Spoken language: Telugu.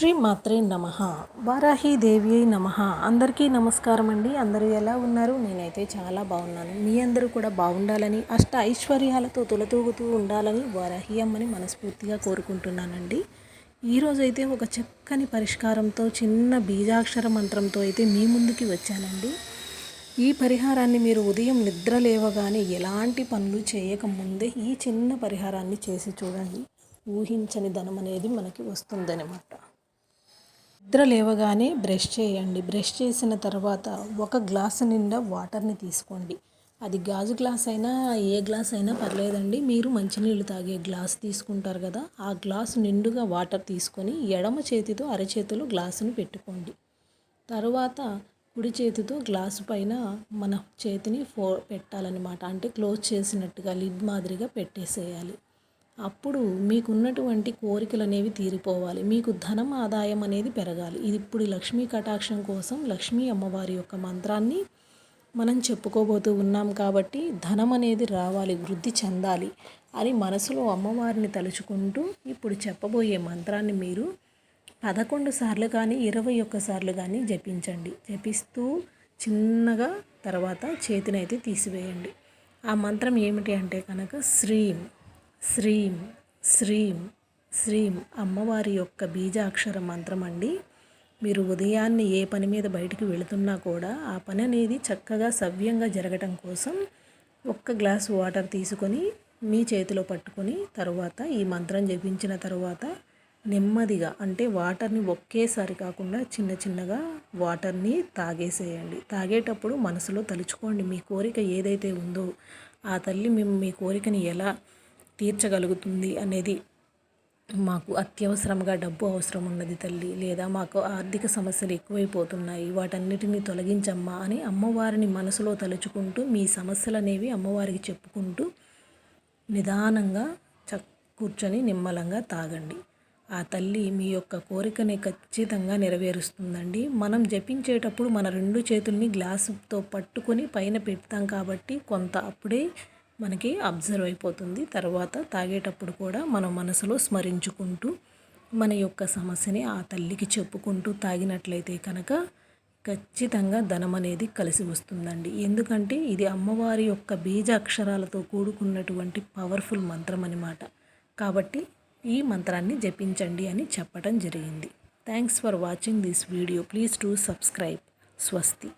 శ్రీ మాత్రే నమ. వారాహి దేవి నమ. అందరికీ నమస్కారం అండి. అందరూ ఎలా ఉన్నారు? నేనైతే చాలా బాగున్నాను. మీ అందరూ కూడా బాగుండాలని అష్ట ఐశ్వర్యాలతో తులతూగుతూ ఉండాలని వారాహి అమ్మని మనస్ఫూర్తిగా కోరుకుంటున్నానండి. ఈరోజైతే ఒక చక్కని పరిష్కారంతో చిన్న బీజాక్షర మంత్రంతో అయితే మీ ముందుకి వచ్చానండి. ఈ పరిహారాన్ని మీరు ఉదయం నిద్ర లేవగానే ఎలాంటి పనులు చేయకముందే ఈ చిన్న పరిహారాన్ని చేసి చూడండి. ఊహించని ధనం అనేది మనకి వస్తుందన్నమాట. నిద్ర లేవగానే బ్రష్ చేయండి. బ్రష్ చేసిన తర్వాత ఒక గ్లాసు నిండా వాటర్ని తీసుకోండి. అది గాజు గ్లాస్ అయినా ఏ గ్లాస్ అయినా పర్లేదండి. మీరు మంచినీళ్ళు తాగే గ్లాస్ తీసుకుంటారు కదా ఆ గ్లాసు నిండుగా వాటర్ తీసుకొని ఎడమ చేతితో అరచేతిలో గ్లాసుని పెట్టుకోండి. తర్వాత కుడి చేతితో గ్లాసు పైన మన చేతిని ఫో పెట్టాలన్నమాట. అంటే క్లోజ్ చేసినట్టుగా లిడ్ మాదిరిగా పెట్టేసేయాలి. అప్పుడు మీకున్నటువంటి కోరికలు అనేవి తీరిపోవాలి. మీకు ధనం ఆదాయం అనేది పెరగాలి. ఇది ఇప్పుడు లక్ష్మీ కటాక్షం కోసం లక్ష్మీ అమ్మవారి యొక్క మంత్రాన్ని మనం చెప్పుకోబోతూ ఉన్నాం కాబట్టి ధనం అనేది రావాలి వృద్ధి చెందాలి అని మనసులో అమ్మవారిని తలుచుకుంటూ ఇప్పుడు చెప్పబోయే మంత్రాన్ని మీరు పదకొండు సార్లు కానీ ఇరవై ఒక్కసార్లు కానీ జపించండి. జపిస్తూ చిన్నగా తర్వాత చేతినైతే తీసివేయండి. ఆ మంత్రం ఏమిటి అంటే కనుక శ్రీం శ్రీం శ్రీం శ్రీం అమ్మవారి యొక్క బీజాక్షర మంత్రం అండి. మీరు ఉదయాన్నే ఏ పని మీద బయటికి వెళుతున్నా కూడా ఆ పని అనేది చక్కగా సవ్యంగా జరగటం కోసం ఒక్క గ్లాస్ వాటర్ తీసుకొని మీ చేతిలో పట్టుకొని తరువాత ఈ మంత్రం జపించిన తర్వాత నెమ్మదిగా అంటే వాటర్ని ఒకేసారి కాకుండా చిన్న చిన్నగా వాటర్ని తాగేసేయండి. తాగేటప్పుడు మనసులో తలుచుకోండి మీ కోరిక ఏదైతే ఉందో ఆ తల్లి మేము మీ కోరికని ఎలా తీర్చగలుగుతుంది అనేది మాకు అత్యవసరంగా డబ్బు అవసరం ఉన్నది తల్లి. లేదా మాకు ఆర్థిక సమస్యలు ఎక్కువైపోతున్నాయి. వాటన్నిటిని తొలగించమ్మా అని అమ్మవారిని మనసులో తలుచుకుంటూ మీ సమస్యలు అనేవి అమ్మవారికి చెప్పుకుంటూ నిదానంగా చ కూర్చొని నిమ్మలంగా తాగండి. ఆ తల్లి మీ యొక్క కోరికని ఖచ్చితంగా నెరవేరుస్తుందండి. మనం జపించేటప్పుడు మన రెండు చేతుల్ని గ్లాసుతో పట్టుకొని పైన పెడతాం కాబట్టి కొంత అప్పుడే మనకి అబ్జర్వ్ అయిపోతుంది. తర్వాత తాగేటప్పుడు కూడా మన మనసులో స్మరించుకుంటూ మన యొక్క సమస్యని ఆ తల్లికి చెప్పుకుంటూ తాగినట్లయితే కనుక ఖచ్చితంగా ధనం అనేది కలిసి వస్తుందండి. ఎందుకంటే ఇది అమ్మవారి యొక్క బీజ అక్షరాలతో కూడుకున్నటువంటి పవర్ఫుల్ మంత్రం అనమాట కాబట్టి ఈ మంత్రాన్ని జపించండి అని చెప్పడం జరిగింది. Thanks for watching this video please to subscribe స్వస్తి